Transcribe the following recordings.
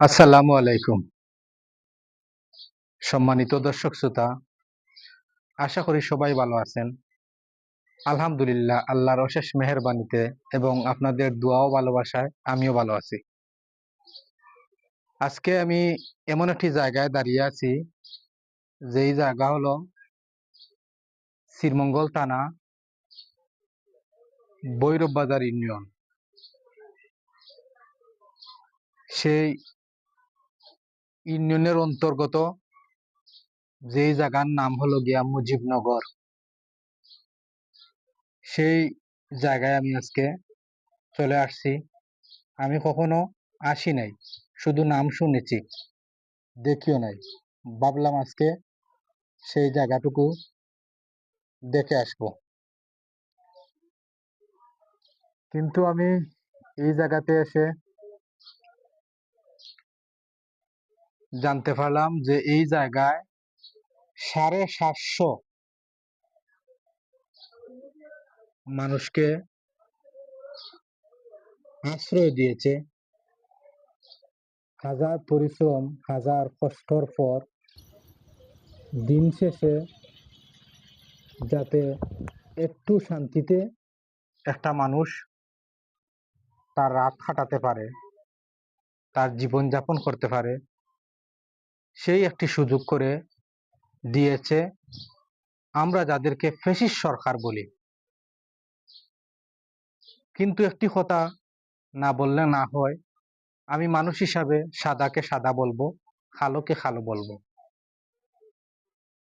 আসসালামু আলাইকুম। সম্মানিত দর্শক শ্রোতা, আশা করি সবাই ভালো আছেন। আলহামদুলিল্লাহ, আল্লাহর অশেষ মেহেরবানিতে এবং আপনাদের দোয়া ও ভালোবাসায় আমিও ভালো আছি। আজকে আমি এমন একটি জায়গায় দাঁড়িয়ে আছি, যেই জায়গা হলো শ্রীমঙ্গল থানা, ভৈরব বাজার ইউনিয়ন। সেই ইউনিয়নের অন্তর্গত যেই জায়গার নাম হলো গিয়া মুজিবনগর। সেই জায়গায় আমি আজকে চলে আসছি। আমি কখনো আসি নাই, শুধু নাম শুনেছি, দেখিও নাই। ভাবলাম আজকে সেই জায়গাটুকু দেখে আসব। কিন্তু আমি এই জায়গাতে এসে জানতে পারলাম যে এই জায়গায় সাড়ে সাতশো মানুষকে আশ্রয় দিয়েছে। হাজার পরিশ্রম, হাজার কষ্টর পর দিন শেষে যাতে একটু শান্তিতে একটা মানুষ তার রাত কাটাতে পারে, তার জীবন যাপন করতে পারে সেই একটি সুযোগ করে দিয়েছে। আমরা যাদেরকে ফেসিস সরকার বলি। কিন্তু একটি কথা না বললে না হয়, আমি মানুষ হিসাবে সাদাকে সাদা বলব, খালোকে খালো বলব।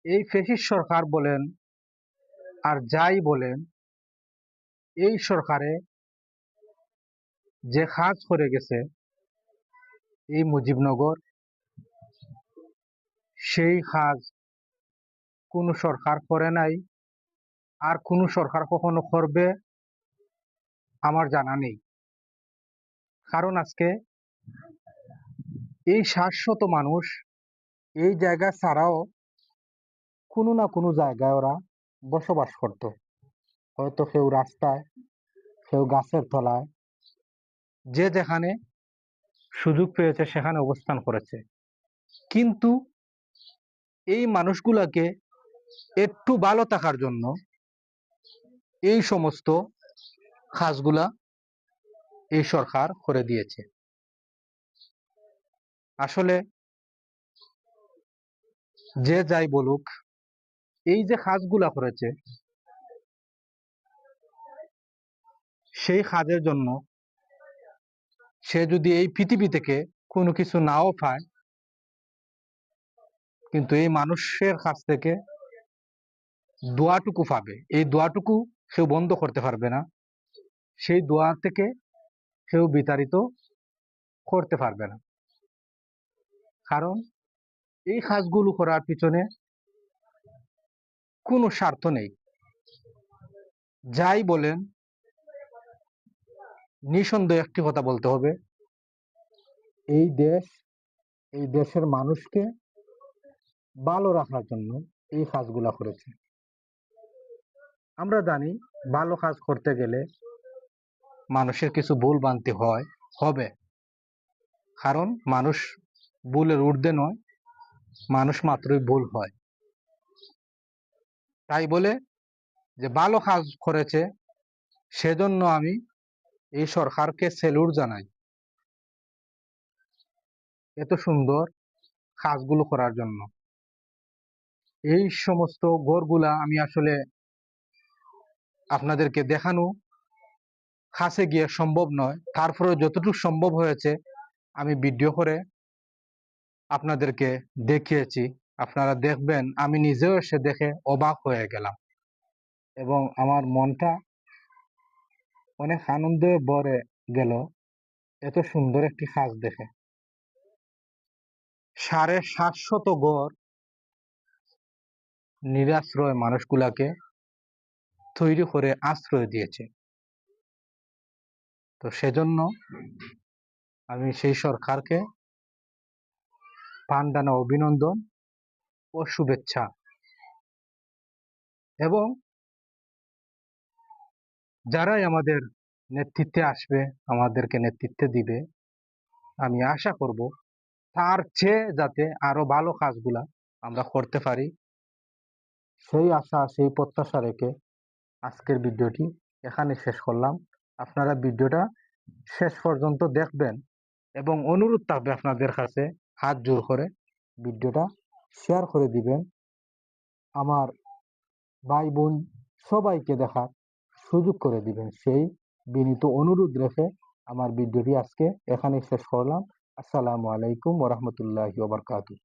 এই ফেসিস সরকার বলেন আর যাই বলেন, এই সরকারে যে কাজ করে গেছে, এই মুজিবনগর সেই কাজ কোনো সরকার করে নাই, আর কোনো সরকার কখনো করবে আমার জানা নেই। কারণ আজকে এই শাশ্বত মানুষ এই জায়গা ছাড়াও কোনো না কোনো জায়গায় ওরা বসবাস করত। হয়তো কেউ রাস্তায়, কেউ গাছের তলায়, যে যেখানে সুযোগ পেয়েছে সেখানে অবস্থান করেছে। কিন্তু এই মানুষগুলাকে একটু ভালো থাকার জন্য এই সমস্ত কাজগুলা এই সরকার করে দিয়েছে। আসলে যে যাই বলুক, এই যে কাজগুলা করেছে, সেই কাজের জন্য সে যদি এই পৃথিবী থেকে কোনো কিছু নাও পায় কিন্তু এই মানুষের কাছ থেকে দোয়াটুকু পাবে। এই দোয়াটুকু কেউ বন্ধ করতে পারবে না। সেই দোয়া থেকে কেউ বিতাড়িত করতে পারবে না। কারণ এই কাজগুলো করার পিছনে কোনো স্বার্থ নেই। যাই বলেন, নিঃসন্দেহ একটি কথা বলতে হবে। এই দেশ, এই দেশের মানুষকে ভালো রাখার জন্য এই কাজগুলা করেছে। আমরা জানি ভালো কাজ করতে গেলে মানুষের কিছু ভুল বানতে হয়, হবে। কারণ মানুষ ভুলের ঊর্ধ্বে নয়, মানুষ মাত্রই ভুল হয়। তাই বলে যে ভালো কাজ করেছে, সেজন্য আমি এই সরকারকে সেলুট জানাই। এত সুন্দর কাজগুলো করার জন্য। এই সমস্ত ঘরগুলা আমি আসলে আপনাদেরকে দেখানো কাছে গিয়ে সম্ভব নয়। তারপরে যতটুকু সম্ভব হয়েছে, আমি ভিডিও করে আপনাদেরকে দেখিয়েছি। আপনারা দেখবেন, আমি নিজেও এসে দেখে অবাক হয়ে গেলাম। এবং আমার মনটা অনেক আনন্দে ভরে গেল এত সুন্দর একটি কাজ দেখে। সাড়ে সাতশত গড় নিরাশ্রয় মানুষগুলাকে তৈরি করে আশ্রয় দিয়েছে। তো সেজন্য আমি সেই সরকারকে পান্ডানো অভিনন্দন ও শুভেচ্ছা। এবং যারাই আমাদের নেতৃত্বে আসবে, আমাদেরকে নেতৃত্বে দিবে, আমি আশা করব তার চেয়ে যাতে আরও ভালো কাজগুলা আমরা করতে পারি। সেই আশা, সেই প্রত্যাশা রেখে আজকের ভিডিওটি এখানে শেষ করলাম। আপনারা ভিডিওটা শেষ পর্যন্ত দেখবেন এবং অনুরোধ থাকবে আপনাদের কাছে হাত জোর করে ভিডিওটা শেয়ার করে দিবেন। আমার ভাই বোন সবাইকে দেখার সুযোগ করে দিবেন। সেই বিনীত অনুরোধ রেখে আমার ভিডিওটি আজকে এখানে শেষ করলাম। আসসালামু আলাইকুম ওরহমতুল্লাহি ওবরকাতু